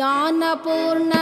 ஞானபூர்ண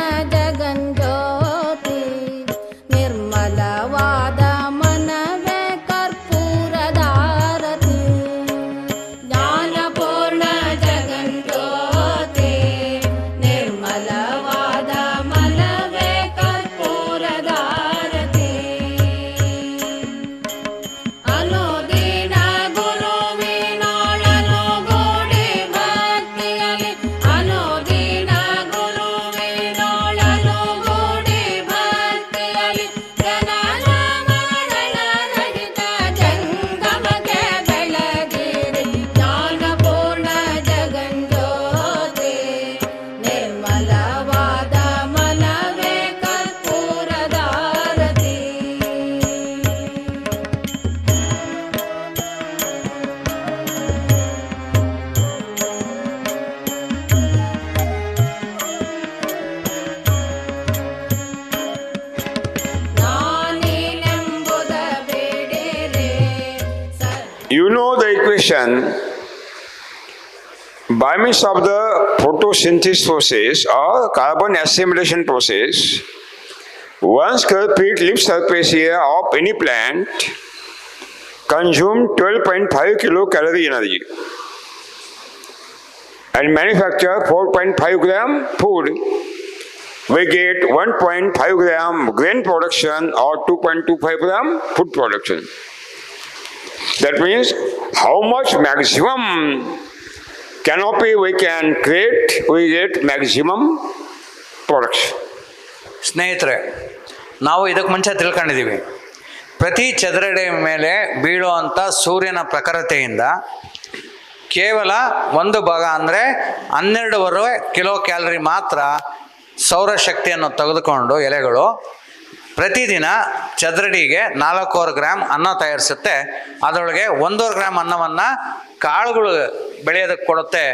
equation by means of the photosynthesis process or carbon assimilation process, one square feet leaf surface area of any plant consume 12.5 kilocalorie energy and manufacture 4.5 gram food. We get 1.5 gram grain production or 2.25 gram food production. That means how much maximum canopy we can create, we get maximum production. ಸ್ನೇಹಿತರೆ ನಾವು ಇದಕ್ಕೆ ಮುಂಚೆ ತಿಳ್ಕೊಂಡಿದ್ದೀವಿ ಪ್ರತಿ ಚದರಡಿ ಮೇಲೆ ಬೀಳುವಂಥ ಸೂರ್ಯನ ಪ್ರಖರತೆಯಿಂದ ಕೇವಲ ಒಂದು ಭಾಗ ಅಂದರೆ ಹನ್ನೆರಡುವರೆ ಕಿಲೋ ಕ್ಯಾಲರಿ ಮಾತ್ರ ಸೌರಶಕ್ತಿಯನ್ನು ತೆಗೆದುಕೊಂಡು ಎಲೆಗಳು ಪ್ರತಿದಿನ ಚದರಡಿಗೆ ನಾಲ್ಕೂವರೆ ಗ್ರಾಮ್ ಅನ್ನ ತಯಾರಿಸುತ್ತೆ. ಅದರೊಳಗೆ ಒಂದೂವರೆ ಗ್ರಾಮ್ ಅನ್ನವನ್ನು ಕಾಳುಗಳು ಬೆಳೆಯೋದಕ್ಕೆ ಕೊಡುತ್ತೆ.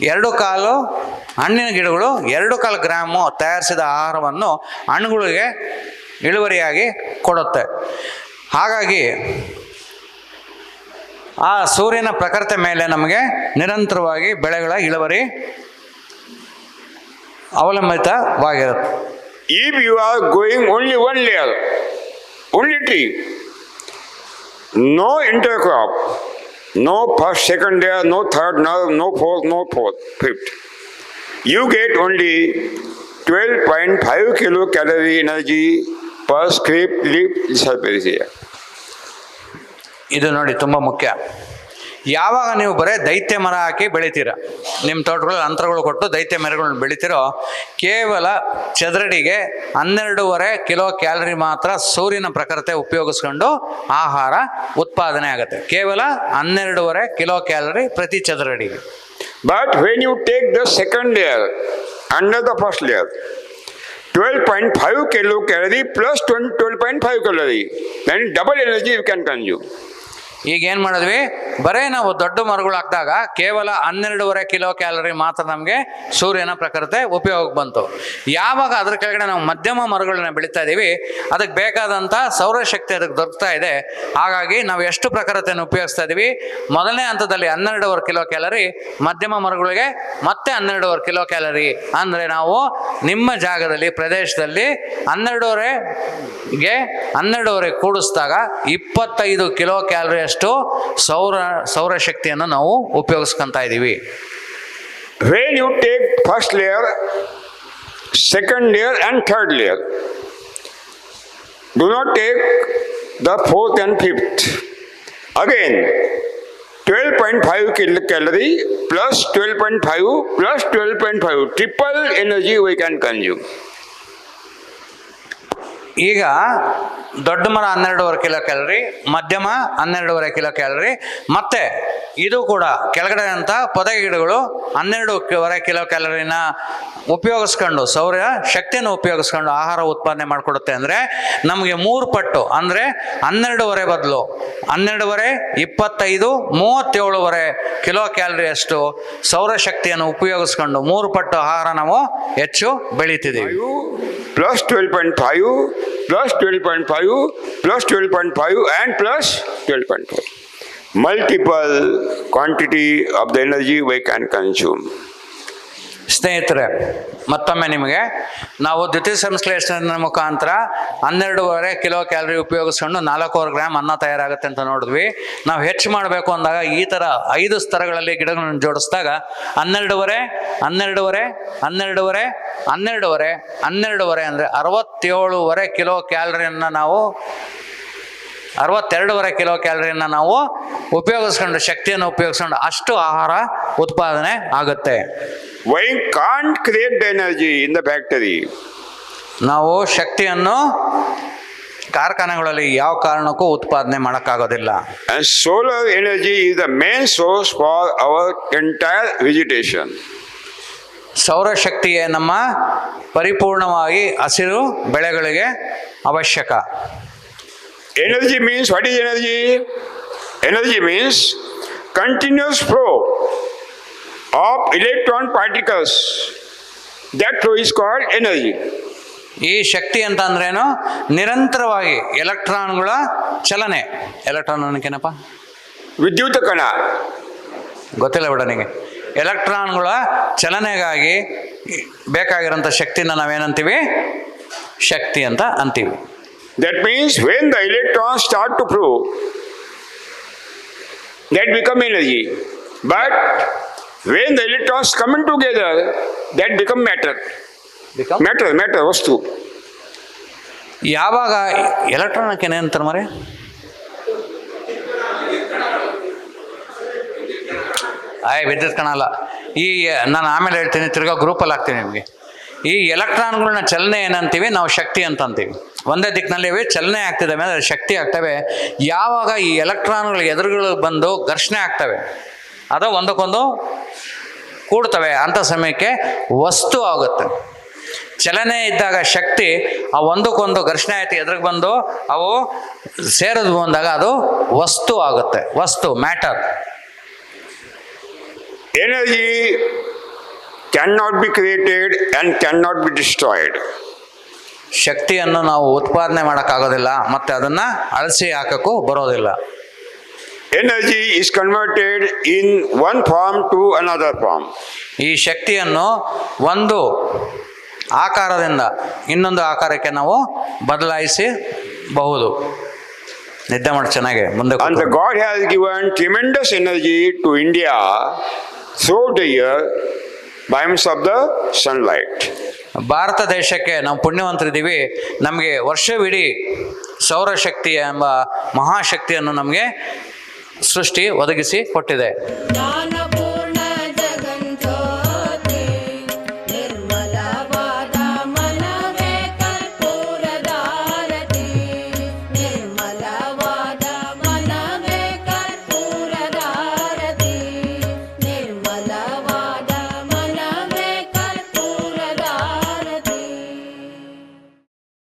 ಎರಡು ಕಾಲು ಹಣ್ಣಿನ ಗಿಡಗಳು, ಎರಡು ಕಾಲು ಗ್ರಾಮು ತಯಾರಿಸಿದ ಆಹಾರವನ್ನು ಹಣ್ಣುಗಳಿಗೆ ಇಳುವರಿಯಾಗಿ ಕೊಡುತ್ತೆ. ಹಾಗಾಗಿ ಆ ಸೂರ್ಯನ ಪ್ರಕೃತಿ ಮೇಲೆ ನಮಗೆ ನಿರಂತರವಾಗಿ ಬೆಳೆಗಳ ಇಳುವರಿ ಅವಲಂಬಿತವಾಗಿರುತ್ತೆ. If you are going only one layer, only tree, no intercrop, no first, second layer, no third, no, no fourth, no fourth, fifth, you get only 12.5 kilocalorie energy per square leaf surface area. ಇದು ನೋಡಿ ತುಂಬ ಮುಖ್ಯ ಯಾವಾಗ ನೀವು ಬರೇ ದೈತ್ಯ ಮರ ಹಾಕಿ ಬೆಳಿತೀರ? ನಿಮ್ಮ ತೋಟಗಳಲ್ಲಿ ಅಂತರಗಳು ಕೊಟ್ಟು ದೈತ್ಯ ಮರಗಳನ್ನ ಬೆಳಿತೀರೋ? ಕೇವಲ ಚದರಡಿಗೆ ಹನ್ನೆರಡೂವರೆ ಕಿಲೋ ಕ್ಯಾಲರಿ ಮಾತ್ರ ಸೂರ್ಯನ ಪ್ರಕೃತಿ ಉಪಯೋಗಿಸ್ಕೊಂಡು ಆಹಾರ ಉತ್ಪಾದನೆ ಆಗುತ್ತೆ. ಕೇವಲ ಹನ್ನೆರಡೂವರೆ ಕಿಲೋ ಕ್ಯಾಲರಿ ಪ್ರತಿ ಚದರಡಿಗೆ. But when you take the second layer under the first layer twelve point five layer, 12.5 kilocalorie plus 20 12.5 calorie, then then double energy you can ಈಗ ಏನು ಮಾಡಿದ್ವಿ? ಬರೇ ನಾವು ದೊಡ್ಡ ಮರಗಳು ಹಾಕಿದಾಗ ಕೇವಲ ಹನ್ನೆರಡೂವರೆ ಕಿಲೋ ಕ್ಯಾಲರಿ ಮಾತ್ರ ನಮಗೆ ಸೂರ್ಯನ ಪ್ರಕೃತಿ ಉಪಯೋಗಕ್ಕೆ ಬಂತು. ಯಾವಾಗ ಅದ್ರ ಕೆಳಗಡೆ ನಾವು ಮಧ್ಯಮ ಮರಗಳನ್ನ ಬೆಳೀತಾ ಇದ್ದೀವಿ ಅದಕ್ಕೆ ಬೇಕಾದಂಥ ಸೌರಶಕ್ತಿ ಅದಕ್ಕೆ ದೊರಕ್ತಾ ಇದೆ. ಹಾಗಾಗಿ ನಾವು ಎಷ್ಟು ಪ್ರಕೃತಿಯನ್ನು ಉಪಯೋಗಿಸ್ತಾ ಇದ್ದೀವಿ ಮೊದಲನೇ ಹಂತದಲ್ಲಿ ಹನ್ನೆರಡೂವರೆ ಕಿಲೋ ಕ್ಯಾಲರಿ, ಮಧ್ಯಮ ಮರಗಳಿಗೆ ಮತ್ತೆ ಹನ್ನೆರಡೂವರೆ ಕಿಲೋ ಕ್ಯಾಲರಿ. ಅಂದರೆ ನಾವು ನಿಮ್ಮ ಜಾಗದಲ್ಲಿ, ಪ್ರದೇಶದಲ್ಲಿ ಹನ್ನೆರಡೂವರೆಗೆ ಹನ್ನೆರಡೂವರೆ ಕೂಡಿಸಿದಾಗ ಇಪ್ಪತ್ತೈದು ಕಿಲೋ ಕ್ಯಾಲರಿಯಷ್ಟು ಸೌರ ಸೌರಶಕ್ತಿಯನ್ನು ನಾವು ಉಪಯೋಗಿಸ್ಕೊಂತ ಇದ್ದೀವಿ When you take first layer, second layer and third layer, do not take the fourth and fifth. Again, 12.5 kilocalorie plus 12.5 plus 12.5, triple energy we can consume. ಈಗ ದೊಡ್ಡ ಮರ ಹನ್ನೆರಡೂವರೆ ಕಿಲೋ ಕ್ಯಾಲರಿ, ಮಧ್ಯಮ ಹನ್ನೆರಡೂವರೆ ಕಿಲೋ ಕ್ಯಾಲರಿ, ಮತ್ತೆ ಇದು ಕೂಡ ಕೆಳಗಡೆ ಅಂತ ಪೊದೆ ಗಿಡಗಳು ಹನ್ನೆರಡೂವರೆ ಕಿಲೋ ಕ್ಯಾಲರಿನ ಉಪಯೋಗಿಸ್ಕೊಂಡು ಸೌರ ಶಕ್ತಿಯನ್ನು ಉಪಯೋಗಿಸ್ಕೊಂಡು ಆಹಾರ ಉತ್ಪಾದನೆ ಮಾಡಿಕೊಡುತ್ತೆ ಅಂದರೆ ನಮಗೆ ಮೂರು ಪಟ್ಟು ಅಂದರೆ ಹನ್ನೆರಡೂವರೆ ಬದಲು ಹನ್ನೆರಡೂವರೆ, ಇಪ್ಪತ್ತೈದು, ಮೂವತ್ತೇಳುವರೆ ಕಿಲೋ ಕ್ಯಾಲರಿಯಷ್ಟು ಸೌರಶಕ್ತಿಯನ್ನು ಉಪಯೋಗಿಸ್ಕೊಂಡು ಮೂರು ಪಟ್ಟು ಆಹಾರ ನಾವು ಹೆಚ್ಚು ಬೆಳೀತಿದ್ದೀವಿ. Plus 12.5 plus 12.5 plus 12.5 and plus 12.5. multiple quantity of the energy we can consume. ಸ್ನೇಹಿತರೆ, ಮತ್ತೊಮ್ಮೆ ನಿಮಗೆ, ನಾವು ದ್ವಿತೀಯ ಸಂಶ್ಲೇಷಣೆ ಮುಖಾಂತರ ಹನ್ನೆರಡೂವರೆ ಕಿಲೋ ಕ್ಯಾಲರಿ ಉಪಯೋಗಿಸ್ಕೊಂಡು ನಾಲ್ಕೂವರೆ ಗ್ರಾಮ್ ಅನ್ನ ತಯಾರಾಗುತ್ತೆ ಅಂತ ನೋಡಿದ್ವಿ. ನಾವು ಹೆಚ್ಚು ಮಾಡಬೇಕು ಅಂದಾಗ ಈ ಥರ ಐದು ಸ್ತರಗಳಲ್ಲಿ ಗಿಡಗಳನ್ನು ಜೋಡಿಸಿದಾಗ ಹನ್ನೆರಡೂವರೆ ಹನ್ನೆರಡೂವರೆ ಹನ್ನೆರಡೂವರೆ ಹನ್ನೆರಡೂವರೆ ಹನ್ನೆರಡೂವರೆ ಅಂದರೆ ಅರವತ್ತೇಳುವರೆ ಕಿಲೋ ಕ್ಯಾಲರಿಯನ್ನು ನಾವು ಅರವತ್ತೆರಡೂವರೆ ಕಿಲೋ ಕ್ಯಾಲರಿಯನ್ನು ನಾವು ಉಪಯೋಗಿಸ್ಕೊಂಡು ಶಕ್ತಿಯನ್ನು ಉಪಯೋಗಿಸ್ಕೊಂಡು ಅಷ್ಟು ಆಹಾರ ಉತ್ಪಾದನೆ ಆಗುತ್ತೆ why can't create the energy in the factory. ನಾವು ಶಕ್ತಿಯನ್ನು ಕಾರ್ಖಾನೆಗಳಲ್ಲಿ ಯಾವ ಕಾರಣಕ್ಕೂ ಉತ್ಪಾದನೆ ಮಾಡೋಕ್ಕಾಗೋದಿಲ್ಲ solar energy is the main source for our entire vegetation. ಸೌರಶಕ್ತಿಯೇ ನಮ್ಮ ಪರಿಪೂರ್ಣವಾಗಿ ಹಸಿರು ಬೆಳೆಗಳಿಗೆ ಅವಶ್ಯಕ Energy means what is energy? Energy means continuous flow of electron particles. That flow is called energy. ಈ ಶಕ್ತಿ ಅಂತ ಅಂದ್ರೇನು ನಿರಂತರವಾಗಿ ಎಲೆಕ್ಟ್ರಾನ್ಗಳ ಚಲನೆ. ಎಲೆಕ್ಟ್ರಾನ್ ಅನ್ನೋಕೇನಪ್ಪ? ವಿದ್ಯುತ್ ಕಣ. ಗೊತ್ತಿಲ್ಲ ಬಿಡ ನಿಮಗೆ ಎಲೆಕ್ಟ್ರಾನ್ಗಳ ಚಲನೆಗಾಗಿ ಬೇಕಾಗಿರೋಂಥ ಶಕ್ತಿನ ನಾವೇನಂತೀವಿ? ಶಕ್ತಿ ಅಂತ ಅಂತೀವಿ. That means when the electrons start to flow, that become energy. But when the electrons come in together, that become matter. Become? Matter, matter, vastu. ಯಾವಾಗ ಎಲೆಕ್ಟ್ರಾನ್ ಹಾಕೇನೆ ಅಂತಾರೆ ಮರೆ ಆಯ್ ವಿದ್ಯುತ್ ಕಾಣಲ್ಲ ಈ ನಾನು ಆಮೇಲೆ ಹೇಳ್ತೀನಿ ತಿರ್ಗಾ ಗ್ರೂಪಲ್ಲಿ ಹಾಕ್ತೀನಿ ನಿಮಗೆ ಈ ಎಲೆಕ್ಟ್ರಾನ್ಗಳನ್ನ ಚಲನೆ ಏನಂತೀವಿ ನಾವು ಶಕ್ತಿ ಅಂತ ಅಂತೀವಿ ಒಂದೇ ದಿಕ್ಕಿನಲ್ಲಿ ಇವೆ ಚಲನೆ ಆಗ್ತಿದೆ ಮೇಲೆ ಶಕ್ತಿ ಆಗ್ತವೆ. ಯಾವಾಗ ಈ ಎಲೆಕ್ಟ್ರಾನ್ಗಳು ಎದುರುಗಳು ಬಂದು ಘರ್ಷಣೆ ಆಗ್ತವೆ, ಅದು ಒಂದಕ್ಕೊಂದು ಕೂಡ್ತವೆ ಅಂಥ ಸಮಯಕ್ಕೆ ವಸ್ತು ಆಗುತ್ತೆ. ಚಲನೆ ಇದ್ದಾಗ ಶಕ್ತಿ ಆ ಒಂದಕ್ಕೊಂದು ಘರ್ಷಣೆ ಆಯ್ತು, ಎದುರಿಗೆ ಬಂದು ಅವು ಸೇರಿದ್ವು ಅಂದಾಗ ಅದು ವಸ್ತು ಆಗುತ್ತೆ, ವಸ್ತು, matter. Energy can not be created and can not be destroyed. ಶಕ್ತಿಯನ್ನು ನಾವು ಉತ್ಪಾದನೆ ಮಾಡೋಕ್ಕಾಗೋದಿಲ್ಲ ಮತ್ತೆ ಅದನ್ನ ಅಳಸಿ ಹಾಕಕ್ಕೂ ಬರೋದಿಲ್ಲ. Energy is converted in one form to another form ಈ ಶಕ್ತಿಯನ್ನು ಒಂದು ಆಕಾರದಿಂದ ಇನ್ನೊಂದು ಆಕಾರಕ್ಕೆ ನಾವು ಬದಲಾಯಿಸಿಬಹುದು. ನಿದ್ದೆ ಮಾಡಿ ಚೆನ್ನಾಗಿ ಮುಂದೆ God has given tremendous energy to India so dear beams of the sunlight Bharata ದೇಶಕ್ಕೆ ನಾವು ಪುಣ್ಯವಂತರಿದ್ದೀವಿ. ನಮಗೆ ವರ್ಷವಿಡೀ ಸೌರಶಕ್ತಿ ಎಂಬ ಮಹಾಶಕ್ತಿಯನ್ನು ನಮಗೆ ಸೃಷ್ಟಿ ಒದಗಿಸಿ ಕೊಟ್ಟಿದೆ.